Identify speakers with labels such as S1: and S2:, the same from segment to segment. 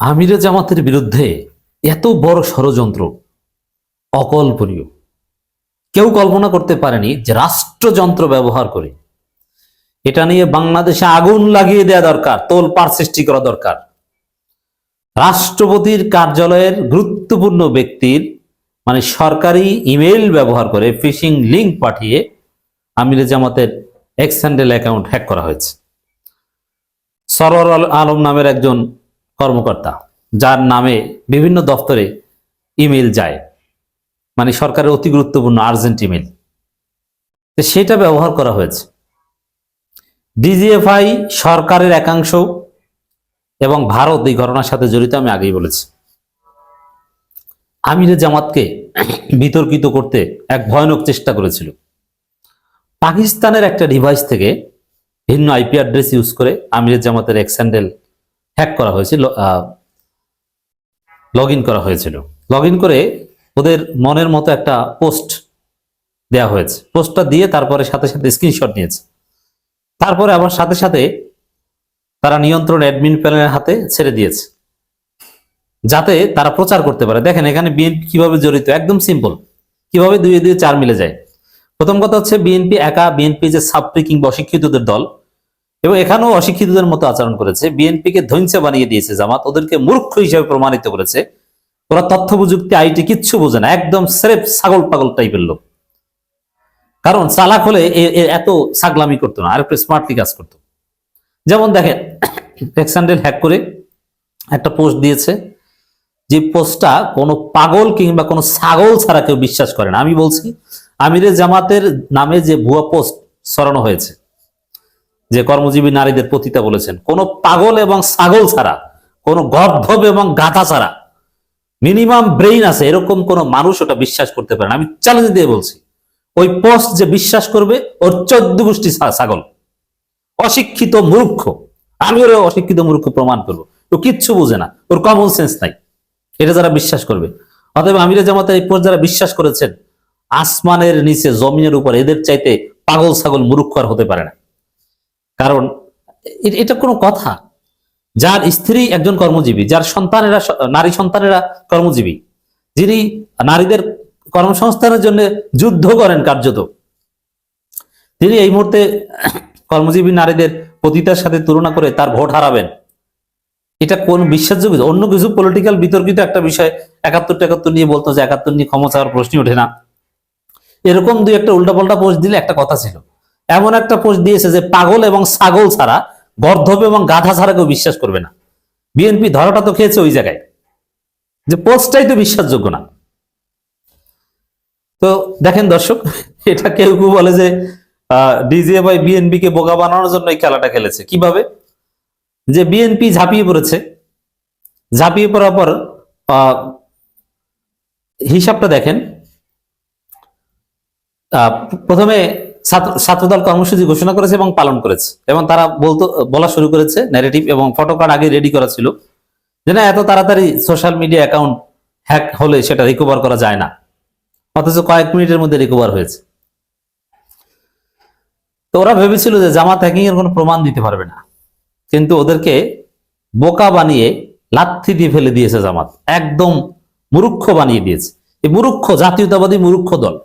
S1: আমিরে জামাতের বিরুদ্ধে এত বড় ষড়যন্ত্র অকল্পনীয়। কেউ কল্পনা করতে পারেনি যে রাষ্ট্রযন্ত্র ব্যবহার করে। এটা নিয়ে বাংলাদেশে আগুন লাগিয়ে দেওয়া দরকার তোল পার সৃষ্টি করা দরকার। রাষ্ট্রপতির কার্যালয়ের গুরুত্বপূর্ণ ব্যক্তির মানে সরকারি ইমেল ব্যবহার করে ফিশিং লিংক পাঠিয়ে আমিরে জামাতের এক্স হ্যান্ডেল অ্যাকাউন্ট হ্যাক করা হয়েছে। সরওয়ার আল- আলম নামের একজন কর্মকর্তা, যার নামে বিভিন্ন দপ্তরে ইমেল যায়। মানে সরকারের অতি গুরুত্বপূর্ণ আর্জেন্ট ইমেল সেটা ব্যবহার করা হয়েছে। ডিজিএফআই সরকারের একাংশ এবং ভারত এই ঘটনার সাথে জড়িত আমি আগেই বলেছি। আমিরে জামাতকে বিতর্কিত করতে এক ভয়ানক চেষ্টা করেছিল। পাকিস্তানের একটা ডিভাইস থেকে ভিন্ন আইপি অ্যাড্রেস ইউজ করে আমিরের জামাতের এক্স হ্যান্ডেল হ্যাক করা হয়েছিল লগ ইন করা হয়েছিল। লগ ইন করে ওদের মনের মতো একটা পোস্ট দেয়া হয়েছে। পোস্টটা দিয়ে তারপরে সাথে সাথে স্ক্রিনশট নিয়েছে। তারপরে আবার সাথে সাথে তারা নিয়ন্ত্রণ অ্যাডমিন প্যানেলের হাতে ছেড়ে দিয়েছে। যাতে তারা প্রচার করতে পারে। দেখেন, এখানে বিএনপি কীভাবে জড়িত? একদম সিম্পল কীভাবে দুই দুই, চার মিলে যায়? প্রথম কথা হচ্ছে বিএনপি একা বিএনপি যে ছাত্রী কিংবা অশিক্ষিতদের দল এবং এখানেও অশিক্ষিতদের মতো আচরণ করেছে। বিএনপিকে ধ্বংসে বানিয়ে দিয়েছে জামাত, ওদেরকে মূর্খ হিসেবে প্রমাণিত করেছে। ওরা তথ্য প্রযুক্তি আইটি কিচ্ছু বোঝে না, একদম স্রেফ ছাগল পাগল টাইপের লোক। কারণ চালাক হলে এত ছাগলামি করতো না আর একটু স্মার্টলি কাজ করতো। যেমন দেখেন এক্সান্ডেল হ্যাক করে একটা পোস্ট দিয়েছে, যে পোস্টটা কোনো পাগল কিংবা কোনো ছাগল ছাড়া কেউ বিশ্বাস করে না। আমি বলছি, আমিরে জামাতের নামে যে ভুয়া পোস্ট সরানো হয়েছে যে কর্মজীবী নারীদের পতিতা বলেছেন, কোনো পাগল এবং ছাগল ছাড়া, কোনো গর্ধব এবং গাথা ছাড়া, মিনিমাম ব্রেইন আছে, এরকম কোনো মানুষ ওটা বিশ্বাস করতে পারে না। আমি চ্যালেঞ্জ দিয়ে বলছি, ওই পোস্ট যে বিশ্বাস করবে, ওর চোদ্দ গোষ্ঠী ছাগল। অশিক্ষিত মূর্খ। আমি ওর অশিক্ষিত মূর্খ প্রমাণ করব। ও কিচ্ছু বোঝে না, ওর কমন সেন্স নাই। এটা যারা বিশ্বাস করবে। অতএব আমিরে জামাতের এই পোস্ট যারা বিশ্বাস করেছেন, আসমানের নিচে, জমিনের উপর, এদের চাইতে পাগল ছাগল মূর্খ আর হতে পারে না। কারণ এটা কোনো কথা। যার স্ত্রী একজন কর্মজীবী, যার সন্তানেরা নারী সন্তানেরা কর্মজীবী, যিনি নারীদের কর্মসংস্থানের জন্য যুদ্ধ করেন কার্যত, তিনি এই মুহূর্তে কর্মজীবী নারীদের পতিতার সাথে তুলনা করে তার ভোট হারাবেন। এটা কোন বিশ্বাসযোগ্য? অন্য কিছু পলিটিক্যাল বিতর্কিত একটা বিষয় একাত্তর টেকাত্তর নিয়ে বলতো যে একাত্তর নিয়ে ক্ষমা চাওয়ার প্রশ্নই ওঠে না। এরকম দুই একটা উল্টাপাল্টা পোস্ট দিলে একটা কথা ছিল। এমন একটা পোস্ট দিয়েছে যে পাগল এবং ছাগল ছাড়া গর্ধব এবং গাধা ছাড়া কেউ বিশ্বাস করবে না। বিএনপি ধরাটা তো খেয়েছে ওই জায়গায়। যে পোস্টটাই তো বিশ্বাসযোগ্য না। তো দেখেন দর্শক, এটা কেউ কেউ বলে যে ডিজিএফআই বিএনপি কে বোকা বানানোর জন্য এই খেলাটা খেলেছে। কীভাবে? যে বিএনপি ঝাঁপিয়ে পড়েছে। ঝাঁপিয়ে পড়ার পর হিসাবটা দেখেন। প্রথমে ছাত্রদল কর্মসূচি ঘোষণা করেছে এবং পালন করেছে। এবং তারা বলতো, বলা শুরু করেছে ন্যারেটিভ এবং ফটো কার্ড আগে রেডি করা ছিল। যে না, এত তাড়াতাড়ি সোশ্যাল মিডিয়া অ্যাকাউন্ট হ্যাক হলে সেটা রিকভার করা যায় না। অথচ কয়েক মিনিটের মধ্যে রিকভার হয়েছে। তো ওরা ভেবেছিল যে জামাত হ্যাকিং এর কোনো প্রমাণ দিতে পারবে না। কিন্তু ওদেরকে বোকা বানিয়ে লাথি দিয়ে ফেলে দিয়েছে জামাত। একদম মুরুক্ষ বানিয়ে দিয়েছে। এই মুরুক্ষ, জাতীয়তাবাদী মুরুক্ষ দল।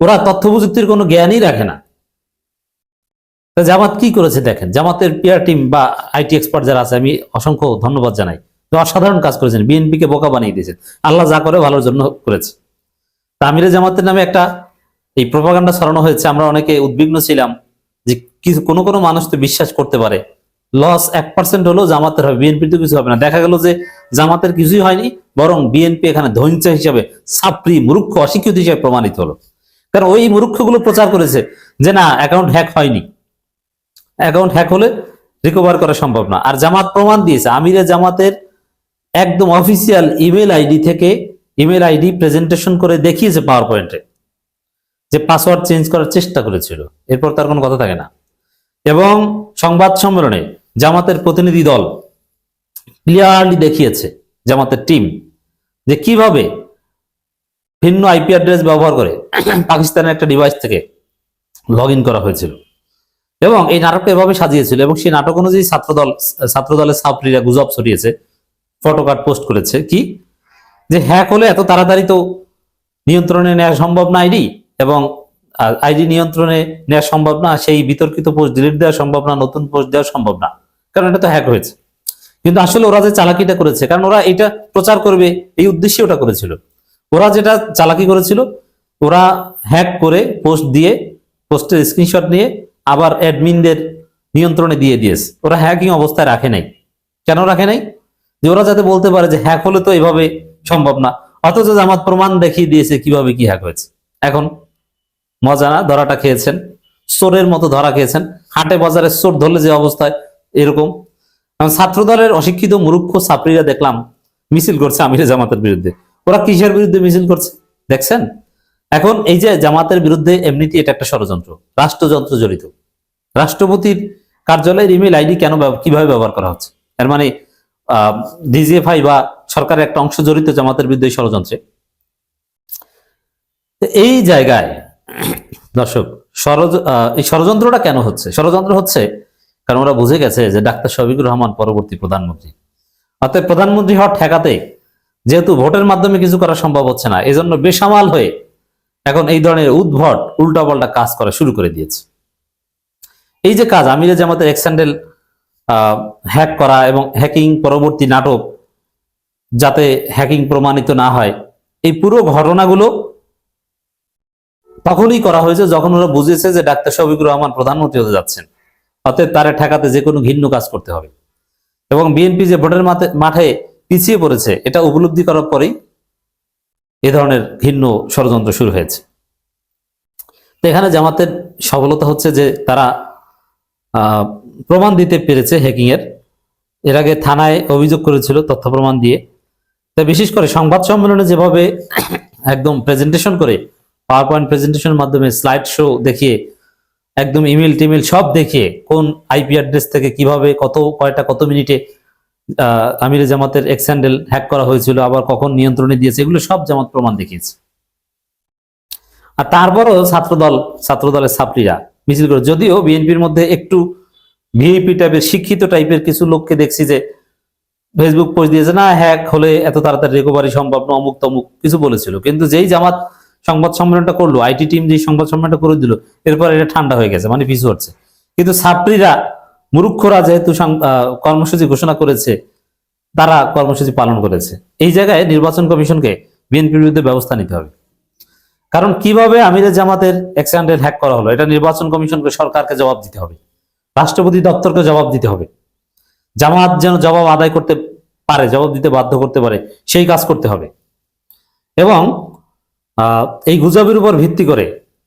S1: ওরা তথ্য প্রযুক্তির কোনো জ্ঞানই রাখে না। জামাত কি করেছে দেখেন? জামাতের পিয়ার টিম বা আইটি এক্সপার্ট যারা আছে, আমি অসংখ্য ধন্যবাদ জানাই। অসাধারণ কাজ করেছেন বিএনপি কে বোকা বানিয়ে দিয়েছেন। আল্লাহ যা করে ভালোর জন্য করেছে। তা আমিরে জামাতের নামে একটা এই প্রপাগান্ডা ছড়ানো হয়েছে, আমরা অনেকে উদ্বিগ্ন ছিলাম যে কিছু কোনো কোনো মানুষ তো বিশ্বাস করতে পারে। লস এক পার্সেন্ট হলেও জামাতের হবে বিএনপির তো কিছু হবে না। দেখা গেল যে জামাতের কিছুই হয়নি, বরং বিএনপি এখানে ধ্বংস হিসাবে সাপ্রি, মূর্খ, অশিক্ষিত হিসাবে প্রমাণিত হলো। কারণ ওই মূর্খগুলো প্রচার করেছে যে না অ্যাকাউন্ট হ্যাক হয়নি। অ্যাকাউন্ট হ্যাক হলে রিকভার করা সম্ভব না। আর জামাত প্রমাণ দিয়েছে, আমিরে জামাতের একদম অফিসিয়াল ইমেল আইডি থেকে ইমেল আইডি প্রেজেন্টেশন করে দেখিয়েছে পাওয়ার পয়েন্টে যে পাসওয়ার্ড চেঞ্জ করার চেষ্টা করেছিল। এরপর তার কোনো কথা থাকে না। এবং সংবাদ সম্মেলনে জামাতের প্রতিনিধি দল ক্লিয়ারলি দেখিয়েছে, জামাতের টিম যে কীভাবে ভিন্ন আইপি অ্যাড্রেস ব্যবহার করে পাকিস্তানের একটা ডিভাইস থেকে লগ করা হয়েছিল। এবং এই নাটকটা এভাবে সাজিয়েছিল এবং সেই নাটক অনুযায়ী ছাত্রদল, ছাত্রদলের ছাত্রীরা গুজব ছড়িয়েছে ফটোকার্ড পোস্ট করেছে। কি? যে হ্যাক হলে এত তাড়াতাড়ি তো নিয়ন্ত্রণে নেওয়া সম্ভব না আইডি এবং আইডি নিয়ন্ত্রণে নেওয়া সম্ভব না, সেই বিতর্কিত পোস্ট ডিলিট দেওয়া সম্ভব না, নতুন পোস্ট দেওয়া সম্ভব না। কারণ এটা তো হ্যাক হয়েছে। কিন্তু আসলে ওরা যে চালাকিটা করেছে, কারণ ওরা এটা প্রচার করবে, এই উদ্দেশ্যে ওটা করেছিল। ওরা যেটা চালাকি করেছিল, ওরা হ্যাক করে পোস্ট দিয়ে পোস্টের স্ক্রিনশট নিয়ে আবার অ্যাডমিনদের নিয়ন্ত্রণে দিয়ে দিয়েছে। ওরা হ্যাকিং অবস্থায় রাখে নাই। কেন রাখে নাই? যে ওরা যাতে বলতে পারে যে হ্যাক হলে তো এভাবে সম্ভব না। অথচ জামাত প্রমাণ দেখিয়ে দিয়েছে কীভাবে কি হ্যাক হয়েছে। এখন মজা না, ধরাটা খেয়েছেন। চোরের মতো ধরা খেয়েছেন। হাটে বাজারে চোর ধরলে যে অবস্থায়, এরকম। কারণ ছাত্র দলের অশিক্ষিত মূর্খ ছাত্রীরা দেখলাম মিছিল করছে আমিরে জামাতের বিরুদ্ধে। ওরা কিসের বিরুদ্ধে মিছিল করছে? দেখছেন? এখন এই যে জামাতের বিরুদ্ধে এমনিতে এটা একটা ষড়যন্ত্র, রাষ্ট্রযন্ত্র জড়িত। রাষ্ট্রপতির কার্যালয়ের ইমেল আইডি কেন কীভাবে ব্যবহার করা হচ্ছে? এর মানে ডিজিএফআই বা সরকারের একটা অংশ জড়িত জামাতের বিরুদ্ধে ষড়যন্ত্রে। এই জায়গায়, দর্শক এই ষড়যন্ত্রটা কেন হচ্ছে? ষড়যন্ত্র হচ্ছে কারণ ওরা বুঝে গেছে যে ডাক্তার শফিকুর রহমান পরবর্তী প্রধানমন্ত্রী। অর্থাৎ প্রধানমন্ত্রী হওয়ার ঠেকাতে যেহেতু ভোটের মাধ্যমে কিছু করা সম্ভব হচ্ছে না, এজন্য বেসামাল হয়ে এখন এই ধরনের উদ্ভট, উল্টাপাল্টা কাজ করা শুরু করে দিয়েছে। এই যে কাজ, আমিরে জামাতের এক্সেন্ডেল হ্যাক করা এবং হ্যাকিং পরবর্তী নাটক যাতে হ্যাকিং প্রমাণিত না হয়, এই পুরো ঘটনাগুলো তখনই করা হয়েছে যখন ওরা বুঝেছে যে ডাক্তার শফিকুর রহমান প্রধানমন্ত্রী হতে যাচ্ছেন। অতএব তারা ঠেকাতে যে কোনো ঘিন্ন কাজ করতে হবে। এবং বিএনপি যে ভোটের মাঠে মাঠে পিছিয়ে পড়েছে, এটা উপলব্ধি করার পরেই এ ধরনের ভিন্ন ষড়যন্ত্র শুরু হয়েছে। তো এখানে জামাতের সফলতা হচ্ছে যে তারা প্রমাণ দিতে পেরেছে হ্যাকিং এর। আগে থানায় অভিযোগ করেছিল তথ্য প্রমাণ দিয়ে। তা বিশেষ করে সংবাদ সম্মেলনে যেভাবে একদম প্রেজেন্টেশন করে পাওয়ার পয়েন্ট প্রেজেন্টেশনের মাধ্যমে স্লাইড শো দেখিয়ে, একদম ইমেল টিমেল সব দেখিয়ে, কোন আইপি অ্যাড্রেস থেকে কীভাবে, কত, কয়টা, কত মিনিটে আমিরে জামাতের এক্স হ্যান্ডেল হ্যাক করা হয়েছিল, আবার কখন নিয়ন্ত্রণে দিয়েছে, এগুলো সব জামাত প্রমাণ দেখিয়েছে। আর তারপরও ছাত্রদল, ছাত্রদলের ছাত্রীরা মিছিল করে, যদিও বিএনপির মধ্যে একটু ভিআইপি টাইপের শিক্ষিত টাইপের কিছু লোককে দেখছি যে ফেসবুক পোস্ট দিয়েছে, না হ্যাক হলে এত তাড়াতাড়ি রিকভারি সম্ভব না, অমুক তমুক, কিছু বলেছিল। কিন্তু যেই জামাত সংবাদ সম্মেলনটা করল, আইটি টিম যেই সংবাদ সম্মেলনটা করে দিল, এরপর এটা ঠান্ডা হয়ে গেছে মানে পিছু হচ্ছে কিন্তু ছাত্রীরা মুরুক্ষরা যেহেতু কর্মসূচি ঘোষণা করেছে, তারা কর্মসূচি পালন করেছে। এই জায়গায় নির্বাচন কমিশনকে বিএনপির বিরুদ্ধে ব্যবস্থা নিতে হবে। কারণ কীভাবে আমিরের জামাতের এক্সিডেন্টের হ্যাক করা হলো, এটা নির্বাচন কমিশনকে, সরকারকে জবাব দিতে হবে। রাষ্ট্রপতি দপ্তরকে জবাব দিতে হবে। জামাত যেন জবাব আদায় করতে পারে, জবাব দিতে বাধ্য করতে পারে, সেই কাজ করতে হবে। এবং এই গুজবের উপর ভিত্তি করে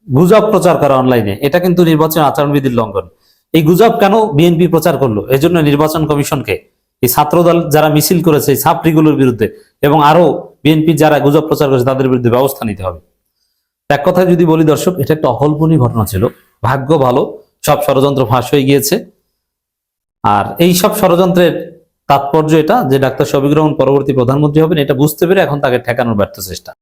S1: গুজব প্রচার করা অনলাইনে এটা কিন্তু নির্বাচন আচরণবিধির লঙ্ঘন। এই গুজব কেন বিএনপি প্রচার করল? এজন্য নির্বাচন কমিশনকে এই ছাত্রদল যারা মিছিল করেছে, এই ছাত্রীগুলোর বিরুদ্ধে এবং আরও বিএনপি যারা গুজব প্রচার করেছে, তাদের বিরুদ্ধে ব্যবস্থা নিতে হবে। এক কথায় যদি বলি দর্শক, এটা একটা অকল্পনীয় ঘটনা ছিল। ভাগ্য ভালো, সব ষড়যন্ত্র ফাঁস হয়ে গিয়েছে। আর এই সব ষড়যন্ত্রের তাৎপর্য এটা যে ডাক্তার রহমান পরবর্তী প্রধানমন্ত্রী হবেন, এটা বুঝতে পেরে এখন তাকে ঠেকানোর ব্যর্থ চেষ্টা।